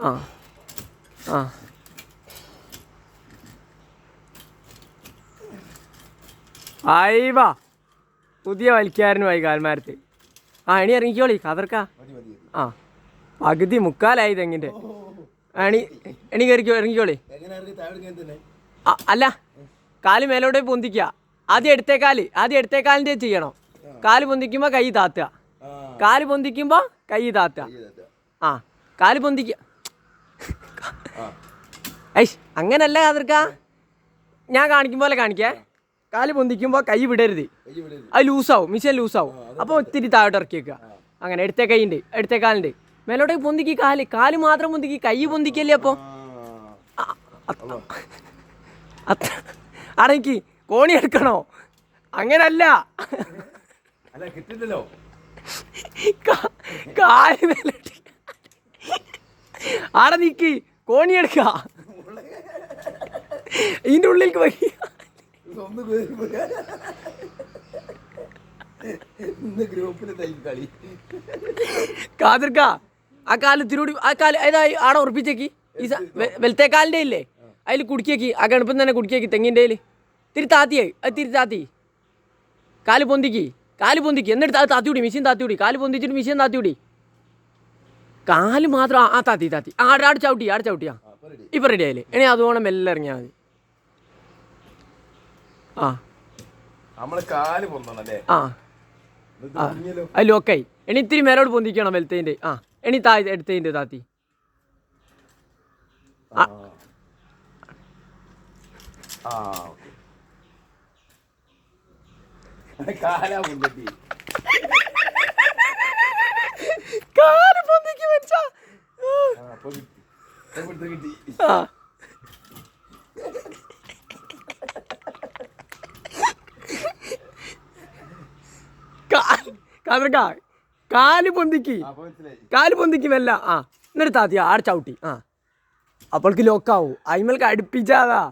ആ. ആ. ആയിവാ. പുതിയ വലിക്കാരനുമായി കാൽമാരത്ത്. ആ എണി ഇറങ്ങിക്കോളി കതർക്ക. ആ. പകുതി മുക്കാലായി തെങ്ങിന്റെ എണി എണി കയറിക്കോ ഇറങ്ങിക്കോളി. അല്ല കാൽ മേലോട്ട് പൊന്തിക്കുക ആദ്യം എടുത്തേ കാൽ ആദ്യം എടുത്തേ കാലിന്റെ ചെയ്യണം. കാൽ പൊന്തിക്കുമ്പോൾ കൈ താത്തുക. കാൽ പൊന്തിക്കുമ്പോൾ കൈ താത്തുക. ആ കാൽ പൊന്തിക്കുക ഐഷ് അങ്ങനല്ല കാതിർക്ക ഞാൻ കാണിക്കും പോലെ കാണിക്കേ. കാൽ പൊന്തിക്കുമ്പോൾ കൈ വിടരുത്. അത് ലൂസാവും മിഷൻ ലൂസാവും. അപ്പോൾ ഒത്തിരി താഴോട്ട് ഇറക്കി വെക്കുക. അങ്ങനെ എടുത്ത കൈയുണ്ട് എടുത്ത കാലുണ്ട്. മേലോട്ടേക്ക് പൊന്തിക്കി കാൽ. കാൽ മാത്രം പൊന്തിക്കി കൈ പൊന്തിക്കല്ലേ അപ്പോൾ ആ. അടയ്ക്ക് കോണി എടുക്കണോ? അങ്ങനല്ല. കാൽ മേലോട്ട് ആടെ നീക്കി കോണി എടുക്ക. ഇതിന്റെ ഉള്ളിലേക്ക് വൈ പോയി. കാതിർക്ക ആ കാൽ തിരുടി ആ കാൽ ഏതായി? ആടെ ഉറപ്പിച്ചേക്കി. ഈ വെലത്തെ കാലിന്റെ ഇല്ലേ? അതിൽ കുടിക്കേക്ക് ആ ഗണപ്പം തന്നെ കുടിക്കേക്ക് തെങ്ങിന്റെ തിരി താത്തിയായി അത് തിരി താത്തി. കാൽ പൊന്തിക്കി കാൽ പൊന്തിക്കി. എന്നിട്ട് അത് താത്തിവിടി മിഷീൻ താത്തിവിടി കാൽ പൊന്തിച്ചിട്ട് മിഷീൻ താത്തിവിടി കാൽ മാത്രം ആ- താത്തി താത്തി. ആടാട് ആടെ ആടെ ചവിട്ടി ആട് ചവിട്ടിയാ ആ. ഇപ്പം റെഡി ആയില്ലേ? ഇനി അതുപോലെ മെല്ലെ ഇറങ്ങിയാൽ മതി. ആ. ആ. അത് ലോക്കായി ഇനി ഇത്തിരി മേലോട് പൊന്തിക്കണം വെലത്തേന്റെ. ആ. ഇനി താ എടുത്തതിന്റെ താത്തി. ആ. കാൽ പൊന്തിക്ക് മനുഷ്യ ആ. കാൽ കാതർക്ക കാൽ പൊന്തിക്ക്. കാൽ പൊന്തിക്ക് മെല്ല. ആ എന്നിട്ട് താത്തി ആടെ ചവിട്ടി. ആ. അപ്പോൾക്ക് ലോക്കാവും അയിമൽക്ക് അടുപ്പിച്ചാതാ